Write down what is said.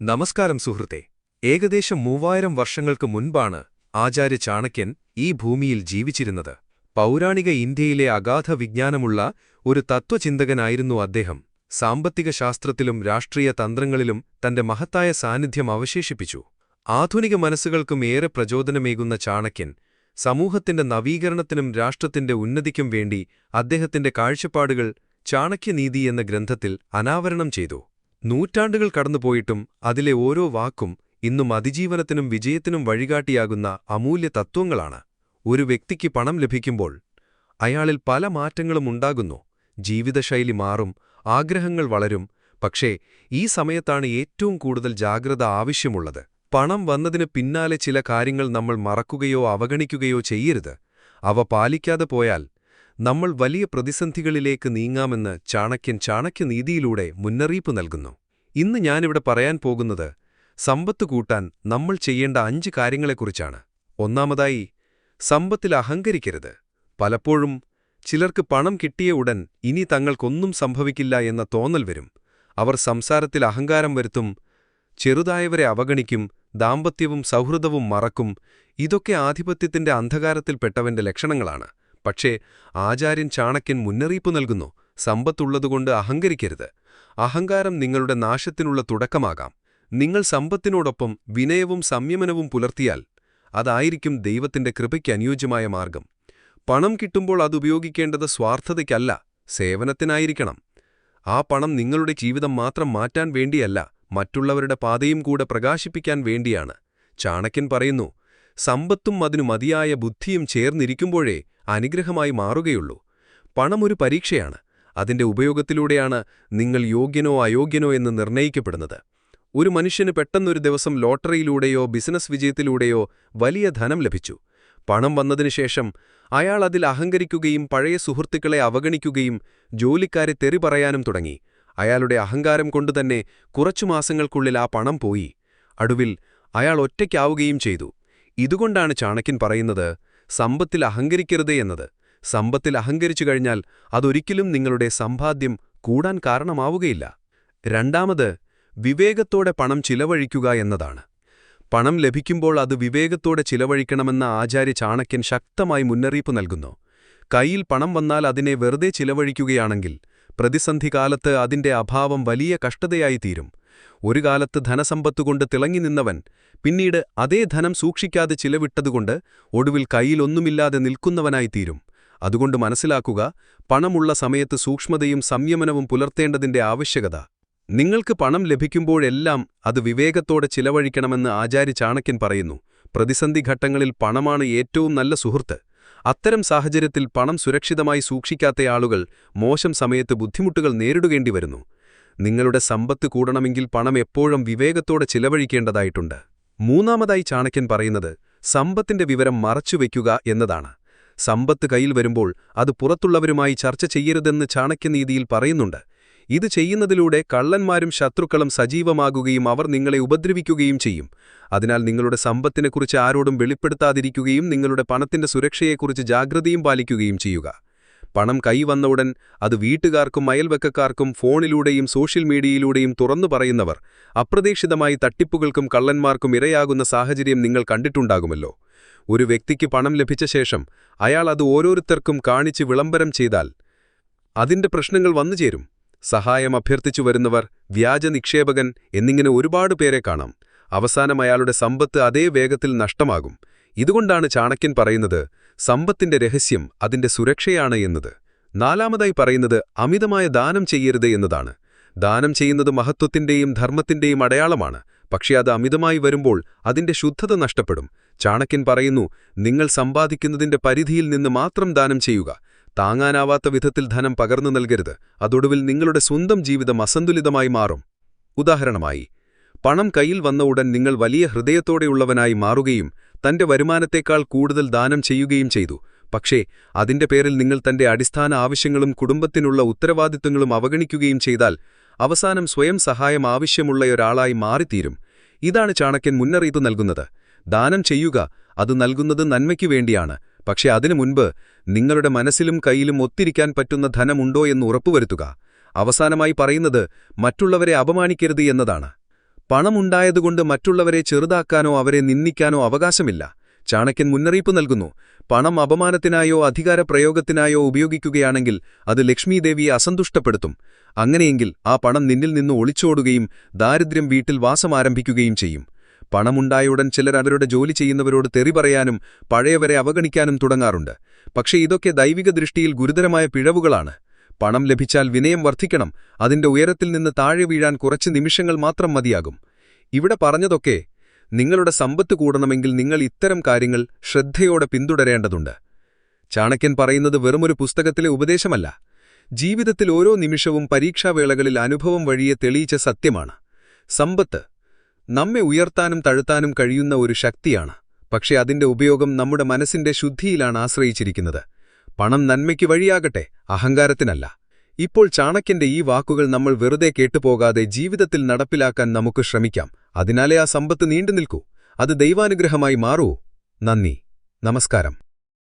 നമസ്കാരം സുഹൃത്തെ. ഏകദേശം മൂവായിരം വർഷങ്ങൾക്ക് മുൻപാണ് ആചാര്യ ചാണക്യൻ ഈ ഭൂമിയിൽ ജീവിച്ചിരുന്നത്. പൗരാണിക ഇന്ത്യയിലെ അഗാധ വിജ്ഞാനമുള്ള ഒരു തത്വചിന്തകനായിരുന്നു അദ്ദേഹം. സാമ്പത്തിക ശാസ്ത്രത്തിലും രാഷ്ട്രീയ തന്ത്രങ്ങളിലും തന്റെ മഹത്തായ സാന്നിധ്യം അവശേഷിപ്പിച്ചു. ആധുനിക മനസ്സുകൾക്കും ഏറെ പ്രചോദനമേകുന്ന ചാണക്യൻ സമൂഹത്തിന്റെ നവീകരണത്തിനും രാഷ്ട്രത്തിന്റെ ഉന്നതിക്കും വേണ്ടി അദ്ദേഹത്തിന്റെ കാഴ്ചപ്പാടുകൾ ചാണക്യനീതി എന്ന ഗ്രന്ഥത്തിൽ അനാവരണം ചെയ്തു. നൂറ്റാണ്ടുകൾ കടന്നുപോയിട്ടും അതിലെ ഓരോ വാക്കും ഇന്നും അതിജീവനത്തിനും വിജയത്തിനും വഴികാട്ടിയാകുന്ന അമൂല്യ തത്വങ്ങളാണ്. ഒരു വ്യക്തിക്ക് പണം ലഭിക്കുമ്പോൾ അയാളിൽ പല മാറ്റങ്ങളും ഉണ്ടാകുന്നു. ജീവിതശൈലി മാറും ആഗ്രഹങ്ങൾ വളരും. പക്ഷേ ഈ സമയത്താണ് ഏറ്റവും കൂടുതൽ ജാഗ്രത ആവശ്യമുള്ളത്. പണം വന്നതിന് പിന്നാലെ ചില കാര്യങ്ങൾ നമ്മൾ മറക്കുകയോ അവഗണിക്കുകയോ ചെയ്യരുത്. അവ പാലിക്കാതെ പോയാൽ നമ്മൾ വലിയ പ്രതിസന്ധികളിലേക്ക് നീങ്ങാമെന്ന് ചാണക്യൻ ചാണക്യനീതിയിലൂടെ മുന്നറിയിപ്പ് നൽകുന്നു. ഇന്ന് ഞാനിവിടെ പറയാൻ പോകുന്നത് സമ്പത്ത് കൂട്ടാൻ നമ്മൾ ചെയ്യേണ്ട അഞ്ച് കാര്യങ്ങളെക്കുറിച്ചാണ്. ഒന്നാമതായി സമ്പത്തിൽ അഹങ്കരിക്കരുത്. പലപ്പോഴും ചിലർക്ക് പണം കിട്ടിയ ഉടൻ ഇനി തങ്ങൾക്കൊന്നും സംഭവിക്കില്ല എന്ന തോന്നൽ വരും. അവർ സംസാരത്തിൽ അഹങ്കാരം വരുത്തും ചെറുതായവരെ അവഗണിക്കും ദാമ്പത്യവും സൗഹൃദവും മറക്കും ഇതൊക്കെ ആധിപത്യത്തിന്റെ അന്ധകാരത്തിൽപ്പെട്ടവന്റെ ലക്ഷണങ്ങളാണ്. പക്ഷേ ആചാര്യൻ ചാണക്യൻ മുന്നറിയിപ്പ് നൽകുന്നു സമ്പത്തുള്ളതുകൊണ്ട് അഹങ്കരിക്കരുത്. അഹങ്കാരം നിങ്ങളുടെ നാശത്തിനുള്ള തുടക്കമാകാം. നിങ്ങൾ സമ്പത്തിനോടൊപ്പം വിനയവും സംയമനവും പുലർത്തിയാൽ അതായിരിക്കും ദൈവത്തിന്റെ കൃപയ്ക്ക് അനുയോജ്യമായ മാർഗം. പണം കിട്ടുമ്പോൾ അതുപയോഗിക്കേണ്ടത് സ്വാർത്ഥതയ്ക്കല്ല സേവനത്തിനായിരിക്കണം. ആ പണം നിങ്ങളുടെ ജീവിതം മാത്രം മാറ്റാൻ വേണ്ടിയല്ല മറ്റുള്ളവരുടെ പാതയും കൂടെ പ്രകാശിപ്പിക്കാൻ വേണ്ടിയാണ്. ചാണക്യൻ പറയുന്നു സമ്പത്തും അതിനു മതിയായ ബുദ്ധിയും ചേർന്നിരിക്കുമ്പോഴേ അനുഗ്രഹമായി മാറുകയുള്ളൂ. പണമൊരു പരീക്ഷയാണ്. അതിന്റെ ഉപയോഗത്തിലൂടെയാണ് നിങ്ങൾ യോഗ്യനോ അയോഗ്യനോ എന്ന് നിർണയിക്കപ്പെടുന്നത് ഒരു മനുഷ്യന് പെട്ടെന്നൊരു ദിവസം ലോട്ടറിയിലൂടെയോ ബിസിനസ് വിജയത്തിലൂടെയോ വലിയ ധനം ലഭിച്ചു. പണം വന്നതിനുശേഷം അയാൾ അതിൽ അഹങ്കരിക്കുകയും പഴയ സുഹൃത്തുക്കളെ അവഗണിക്കുകയും ജോലിക്കാരെ തെറി പറയാനും തുടങ്ങി. അയാളുടെ അഹങ്കാരം കൊണ്ടുതന്നെ കുറച്ചു മാസങ്ങൾക്കുള്ളിൽ ആ പണം പോയി. അടുവിൽ അയാൾ ഒറ്റയ്ക്കാവുകയും ചെയ്തു. ഇതുകൊണ്ടാണ് ചാണക്യൻ പറയുന്നത് സമ്പത്തിൽ അഹങ്കരിക്കരുതേ എന്നത്. സമ്പത്തിൽ അഹങ്കരിച്ചു കഴിഞ്ഞാൽ അതൊരിക്കലും നിങ്ങളുടെ സമ്പാദ്യം കൂടാൻ കാരണമാവുകയില്ല. രണ്ടാമത് വിവേകത്തോടെ പണം ചിലവഴിക്കുക എന്നതാണ്. പണം ലഭിക്കുമ്പോൾ അത് വിവേകത്തോടെ ചിലവഴിക്കണമെന്ന ആചാര്യ ചാണക്യൻ ശക്തമായി മുന്നറിയിപ്പ് നൽകുന്നു. കയ്യിൽ പണം വന്നാൽ അതിനെ വെറുതെ ചിലവഴിക്കുകയാണെങ്കിൽ പ്രതിസന്ധി കാലത്ത് അതിന്റെ അഭാവം വലിയ കഷ്ടതയായി തീരും ഒരു കാലത്ത് ധനസമ്പത്തുകൊണ്ട് തിളങ്ങി നിന്നവൻ പിന്നീട് അതേ ധനം സൂക്ഷിക്കാതെ ചിലവിട്ടതുകൊണ്ട് ഒടുവിൽ കയ്യിലൊന്നുമില്ലാതെ നിൽക്കുന്നവനായിത്തീരും. അതുകൊണ്ട് മനസ്സിലാക്കുക പണമുള്ള സമയത്ത് സൂക്ഷ്മതയും സംയമനവും പുലർത്തേണ്ടതിന്റെ ആവശ്യകത. നിങ്ങൾക്ക് പണം ലഭിക്കുമ്പോഴെല്ലാം അത് വിവേകത്തോടെ ചിലവഴിക്കണമെന്ന് ആചാര്യ ചാണക്യൻ പറയുന്നു. പ്രതിസന്ധി ഘട്ടങ്ങളിൽ പണമാണ് ഏറ്റവും നല്ല സുഹൃത്ത്. അത്തരം സാഹചര്യത്തിൽ പണം സുരക്ഷിതമായി സൂക്ഷിക്കാത്ത ആളുകൾ മോശം സമയത്ത് ബുദ്ധിമുട്ടുകൾ നേരിടുകേണ്ടി വരുന്നു നിങ്ങളുടെ സമ്പത്ത് കൂടണമെങ്കിൽ പണം എപ്പോഴും വിവേകത്തോടെ ചിലവഴിക്കേണ്ടതായിട്ടുണ്ട്. മൂന്നാമതായി ചാണക്യൻ പറയുന്നത് സമ്പത്തിന്റെ വിവരം മറച്ചുവെക്കുക എന്നതാണ്. സമ്പത്ത് കയ്യിൽ വരുമ്പോൾ അത് പുറത്തുള്ളവരുമായി ചർച്ച ചെയ്യരുതെന്ന് ചാണക്യനീതിയിൽ പറയുന്നുണ്ട്. ഇത് ചെയ്യുന്നതിലൂടെ കള്ളന്മാരും ശത്രുക്കളും സജീവമാകുകയും അവർ നിങ്ങളെ ഉപദ്രവിക്കുകയും ചെയ്യും. അതിനാൽ നിങ്ങളുടെ സമ്പത്തിനെക്കുറിച്ച് ആരോടും വെളിപ്പെടുത്താതിരിക്കുകയും നിങ്ങളുടെ പണത്തിന്റെ സുരക്ഷയെക്കുറിച്ച് ജാഗ്രതയും പാലിക്കുകയും ചെയ്യുക. പണം കൈവന്ന ഉടൻ അത് വീട്ടുകാർക്കും അയൽവക്കക്കാർക്കും ഫോണിലൂടെയും സോഷ്യൽ മീഡിയയിലൂടെയും തുറന്നു പറയുന്നവർ അപ്രതീക്ഷിതമായി തട്ടിപ്പുകൾക്കും കള്ളന്മാർക്കും ഇരയാകുന്ന സാഹചര്യം നിങ്ങൾ കണ്ടിട്ടുണ്ടാകുമല്ലോ. ഒരു വ്യക്തിക്ക് പണം ലഭിച്ച ശേഷം അയാൾ അത് ഓരോരുത്തർക്കും കാണിച്ച് വിളംബരം ചെയ്താൽ അതിന്റെ പ്രശ്നങ്ങൾ വന്നുചേരും സഹായം അഭ്യർത്ഥിച്ചു വരുന്നവർ വ്യാജ നിക്ഷേപകൻ എന്നിങ്ങനെ ഒരുപാട് പേരെ കാണാം. അവസാനം അയാളുടെ സമ്പത്ത് അതേ വേഗത്തിൽ നഷ്ടമാകും. ഇതുകൊണ്ടാണ് ചാണക്യൻ പറയുന്നത് സമ്പത്തിന്റെ രഹസ്യം അതിന്റെ സുരക്ഷയാണ് എന്നത്. നാലാമതായി പറയുന്നത് അമിതമായ ദാനം ചെയ്യരുത് എന്നതാണ്. ദാനം ചെയ്യുന്നത് മഹത്വത്തിന്റെയും ധർമ്മത്തിന്റെയും അടയാളമാണ്. പക്ഷെ അത് അമിതമായി വരുമ്പോൾ അതിന്റെ ശുദ്ധത നഷ്ടപ്പെടും. ചാണക്യൻ പറയുന്നു നിങ്ങൾ സമ്പാദിക്കുന്നതിന്റെ പരിധിയിൽ നിന്ന് മാത്രം ദാനം ചെയ്യുക. താങ്ങാനാവാത്ത വിധത്തിൽ ധനം പകർന്നു നൽകരുത്. അതൊടുവിൽ നിങ്ങളുടെ സ്വന്തം ജീവിതം അസന്തുലിതമായി മാറും. ഉദാഹരണമായി പണം കയ്യിൽ വന്ന ഉടൻ നിങ്ങൾ വലിയ ഹൃദയത്തോടെയുള്ളവനായി മാറുകയും തന്റെ വരുമാനത്തേക്കാൾ കൂടുതൽ ദാനം ചെയ്യുകയും ചെയ്തു. പക്ഷേ അതിന്റെ പേരിൽ നിങ്ങൾ തന്റെ അടിസ്ഥാന ആവശ്യങ്ങളും കുടുംബത്തിനുള്ള ഉത്തരവാദിത്വങ്ങളും അവഗണിക്കുകയും ചെയ്താൽ അവസാനം സ്വയം സഹായം ആവശ്യമുള്ള ഒരാളായി മാറിത്തീരും. ഇതാണ് ചാണക്യൻ മുന്നറിയിപ്പ് നൽകുന്നത്. ദാനം ചെയ്യുക അത് നൽകുന്നത് നന്മയ്ക്കു വേണ്ടിയാണ്. പക്ഷേ അതിനു മുൻപ് നിങ്ങളുടെ മനസ്സിലും കയ്യിലും ഒത്തിരിക്കാൻ പറ്റുന്ന ധനമുണ്ടോ എന്ന് ഉറപ്പുവരുത്തുക. അവസാനമായി പറയുന്നത് മറ്റുള്ളവരെ അപമാനിക്കരുത് എന്നതാണ്. പണമുണ്ടായതുകൊണ്ട് മറ്റുള്ളവരെ ചെറുതാക്കാനോ അവരെ നിന്ദിക്കാനോ അവകാശമില്ല. ചാണക്യൻ മുന്നറിയിപ്പ് നൽകുന്നു. പണം അപമാനത്തിനായോ അധികാരപ്രയോഗത്തിനായോ ഉപയോഗിക്കുകയാണെങ്കിൽ അത് ലക്ഷ്മീദേവിയെ അസന്തുഷ്ടപ്പെടുത്തും. അങ്ങനെയെങ്കിൽ ആ പണം നിന്നിൽ നിന്ന് ഒളിച്ചോടുകയും ദാരിദ്ര്യം വീട്ടിൽ വാസമാരംഭിക്കുകയും ചെയ്യും. പണമുണ്ടായുടൻ ചിലർ അവരുടെ ജോലി ചെയ്യുന്നവരോട് തെറി പറയാനും പഴയവരെ അവഗണിക്കാനും തുടങ്ങാറുണ്ട്. പക്ഷേ ഇതൊക്കെ ദൈവിക ദൃഷ്ടിയിൽ ഗുരുതരമായ പിഴവുകളാണ്. പണം ലഭിച്ചാൽ വിനയം വർദ്ധിക്കണം അതിന്റെ ഉയരത്തിൽ നിന്ന് താഴെ വീഴാൻ കുറച്ച് നിമിഷങ്ങൾ മാത്രം മതിയാകും. ഇവിടെ പറഞ്ഞതൊക്കെ നിങ്ങളുടെ സമ്പത്ത് കൂടണമെങ്കിൽ നിങ്ങൾ ഇത്തരം കാര്യങ്ങൾ ശ്രദ്ധയോടെ പിന്തുടരേണ്ടതുണ്ട്. ചാണക്യൻ പറയുന്നത് വെറുമൊരു പുസ്തകത്തിലെ ഉപദേശമല്ല. ജീവിതത്തിൽ ഓരോ നിമിഷവും പരീക്ഷാവേളകളിൽ അനുഭവം വഴിയെ തെളിയിച്ച സത്യമാണ്. സമ്പത്ത് നമ്മെ ഉയർത്താനും തഴുത്താനും കഴിയുന്ന ഒരു ശക്തിയാണ് പക്ഷേ അതിന്റെ ഉപയോഗം നമ്മുടെ മനസ്സിന്റെ ശുദ്ധിയിലാണ് ആശ്രയിച്ചിരിക്കുന്നത്. പണം നന്മയ്ക്ക് വഴിയാകട്ടെ അഹങ്കാരത്തിനല്ല. ഇപ്പോൾ ചാണക്യന്റെ ഈ വാക്കുകൾ നമ്മൾ വെറുതെ കേട്ടുപോകാതെ ജീവിതത്തിൽ നടപ്പിലാക്കാൻ നമുക്ക് ശ്രമിക്കാം. അതിനാലേ ആ സമ്പത്ത് നീണ്ടു നിൽക്കൂ അത് ദൈവാനുഗ്രഹമായി മാറൂ. നന്ദി. നമസ്കാരം.